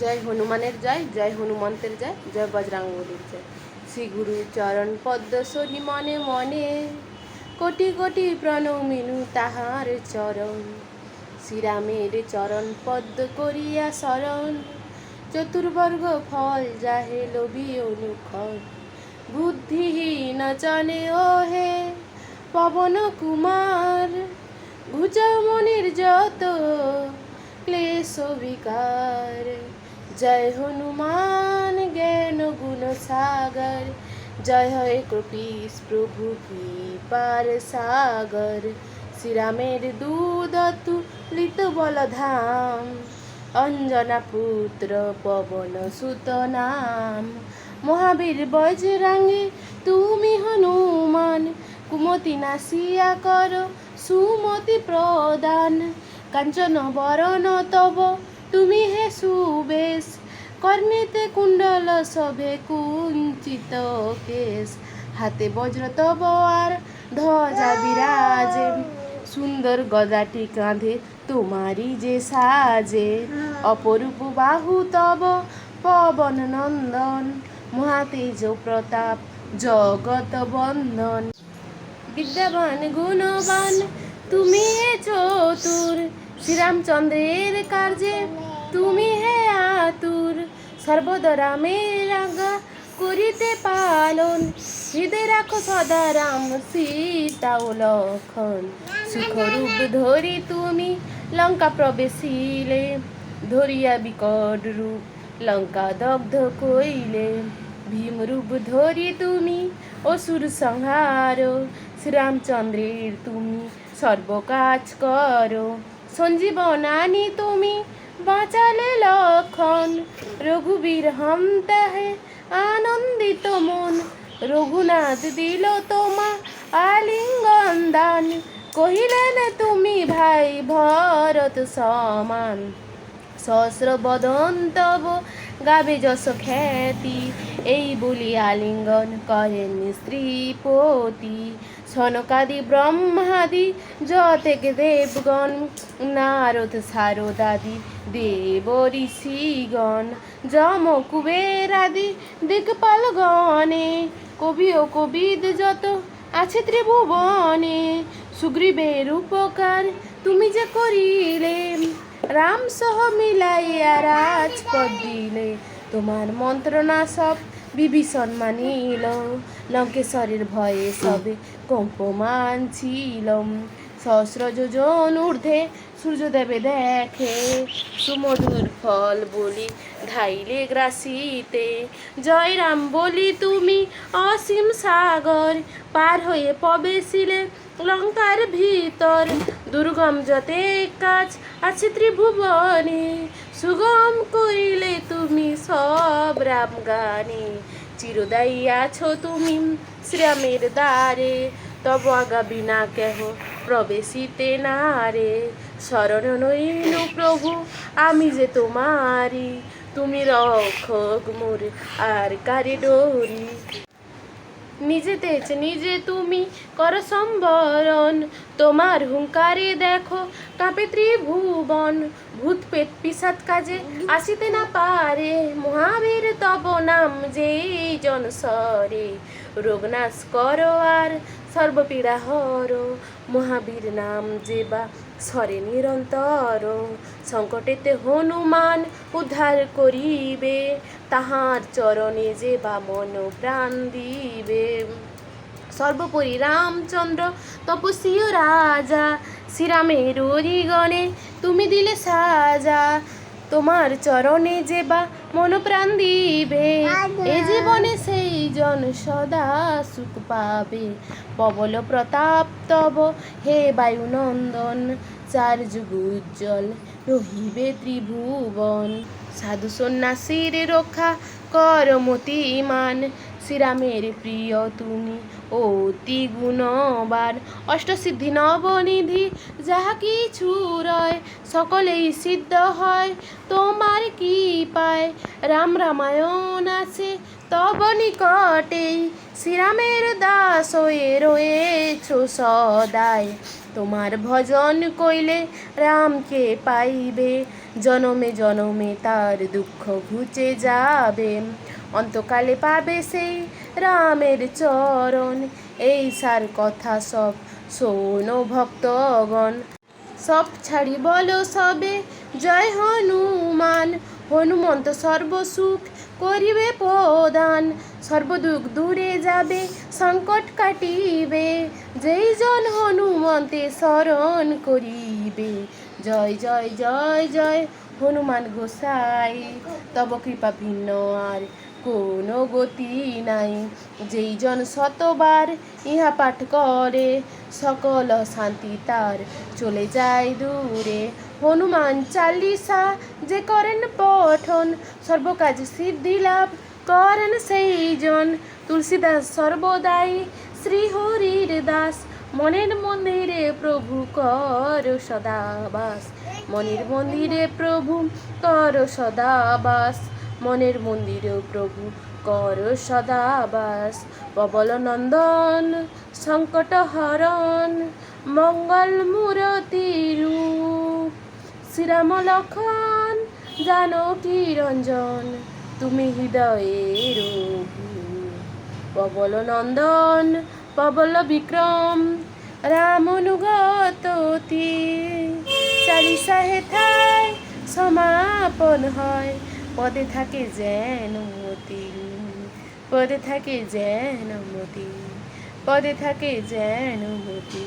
জয় হনুমানের জয় জয় হনুমন্তের জয় জয় বজরাঙ্গলির জয়। শ্রী গুরু চরণ পদ্ম শনি মনে মনে, কোটি কোটি প্রণমিনু তাহার চরণ। শ্রীরামের চরণ পদ্ম করিয়া শরণ, চতুর্বর্গ ফল যাহে লোভী অনুক্ষণ। বুদ্ধিহীন চনে ও হে পবন কুমার ভুজমনির যত ক্লেশ বিকার। জয় হনুমান, জ্ঞান গুণ সাগর। জয় হয় কপিস প্রভু কৃপার সাগর। শ্রীরামের দুধ তুলিত বলধাম। অঞ্জনা পুত্র পবন সুত নাম। মহাবীর বজরাঙ্গে, তুমি হনুমান। কুমতি নাসিয়া কর, সুমতি প্রদান। কাঞ্চন বরণ তব তুমি হে সুবেশ কর্ণেতে কুণ্ডল সভে কুঞ্চিত কেশ। হাতে বজ্র তব আর ধ্বজা বিরাজে, সুন্দর গদাটি কাঁধে তোমারই যে সাজে। অপরূপ বাহু তব পবন নন্দন, মহাতেজ প্রতাপ জগত বন্দন। বিদ্যাবান, গুণবান, তুমি চতুর শ্রীরামচন্দ্রের কার্যে তুমি হে আতুর সর্বদরামের আজ্ঞা করিতে পালন। হৃদয় রাখো সদা রাম সীতা ও লক্ষণ। সুখরূপ ধরি তুমি, লঙ্কা প্রবেশিলে, ধরিয়া বিকট রূপ, লঙ্কা দগ্ধ কইলে। ভীম রূপ ধরি তুমি, অসুর সংহার। শ্রীরামচন্দ্রের তুমি সর্বকাজ করো। সঞ্জীবনানি তুমি বাঁচালে লক্ষণ। রঘুবীর হম তাহে আনন্দিত মন। রঘুনাথ দিল তোমা আলিঙ্গন দান। কহিলেন, তুমি ভাই ভরত সমান। সহস্র বদন তব গাবে যশ খ্যাতি, এই বলি আলিঙ্গন করেন স্ত্রীপতি সনকাদি ব্রহ্মাদি, যতেক দেবগণ, নারদ সারদাদি, দেব ঋষিগণ, যম কুবেরাদি, দিকপালগণে। কবি ও কবিদ যত আছে ত্রিভুবনে, সুগ্রীবের উপকার তুমি যে করিলে রাম সহ মিলাইয়া রাজপদ দিলে। তোমার মন্ত্রণা সব বিভীষণ মানিল। লঙ্কেশ্বরের ভয়ে সবে কম্পমান ছিলম সহস্র যোজন ঊর্ধ্বে। সূর্যদেবে দেখে সুমধুর ফল বলি, ধাইলে গ্রাসিতে। জয় রাম বলি তুমি, অসীম সাগর পার হয়ে প্রবেশিলে লঙ্কার ভিতর। দুর্গম যতে কাজ আছে ত্রিভুবনে, সুগম করিলে তুমি সব রাম গানে। চিরদায়ী আছো তুমি শ্রামের দ্বারে, তব আগা বিনা কেহ। প্রবেশিতে না রে। শরণ নইল প্রভু, আমি যে তোমারি, তুমি রক্ষক মোর, আর কারে ডোরি? নিজে তেজ, নিজে তুমি কর সম্বরণ, তোমার হুঙ্কারে দেখো কাপে ত্রিভুবন। ভূত পেট পিসাত কাজে আসিতে না পারে, মহাবীর তব নাম যে জন সরে রোগনাশ করো আর সর্বপীড়া হর মহাবীর নাম যে বা সরে নিরন্তর সংকটেতে হনুমান উদ্ধার করিবে, তাহার চরণে যে বা মন প্রাণ দিবে। সর্বোপরি রামচন্দ্র তপস্বীয় রাজা, শ্রীরামের গণে তুমি দিলে সাজা, তোমার চরণে যে বা মন প্রাণ দিবে এ জীবনে সেই জন সদা সুখ পাবে। প্রবল প্রতাপ তব হে বায়ুনন্দন চার যুগ উজ্জ্বল রহিবে ত্রিভুবন। সাধু সন্ন্যাসীর রক্ষা কর মতিমান শ্রীরামের প্রিয় তুমি অতি গুণবান। অষ্টসিদ্ধি নবনিধি, যাহা কিছু রয়, সকলেই সিদ্ধ হয়, তোমার কি পায় রাম রামায়ণ আছে, তব নিকটেই। শ্রীরামের দাস হয়ে রয়েছ সদাই। তোমার ভজন কইলে রামকে পাইবে, জনমে জনমে তার দুঃখ ঘুচে যাবে। অন্তকালে পাবে সেই রামের চরণ। এই সার কথা সব শোনো ভক্তগণ। সব ছাড়ি বলো সবে, জয় হনুমান। হনুমন্ত সর্বসুখ করিবে প্রদান। সর্বদুঃখ দূরে যাবে, সংকট কাটিবে। যেই জন হনুমন্তে শরণ করিবে, জয় জয় জয় জয়, হনুমান গোসাই। তব কৃপা ভিন্ন আর কোনো গতি নাই। যেই জন শতবার ইহা পাঠ করে, সকল শান্তি তার চলে যায় দূরে। হনুমান চালিসা যে করেন পঠন, সর্বকাজ সিদ্ধি লাভ করেন সেই জন তুলসীদাস সর্বদাই শ্রী হরির দাস, মনের মন্দিরে প্রভু কর সদাবাস। মনের মন্দিরে প্রভু কর সদাবাস। মনের মন্দিরে প্রভু কর সদাবাস। পবল নন্দন সংকট হরণ মঙ্গল মূরতি রূপ। শ্রীরাম লক্ষণ জানকী রঞ্জন তুমি হৃদয়ের পবল নন্দন পবল বিক্রম, রাম অনুগত চালিসা হেথায় সমাপন হয় পদে থাকে যেন মতি পদে থাকে যেন মতি পদে থাকে যেন মতি।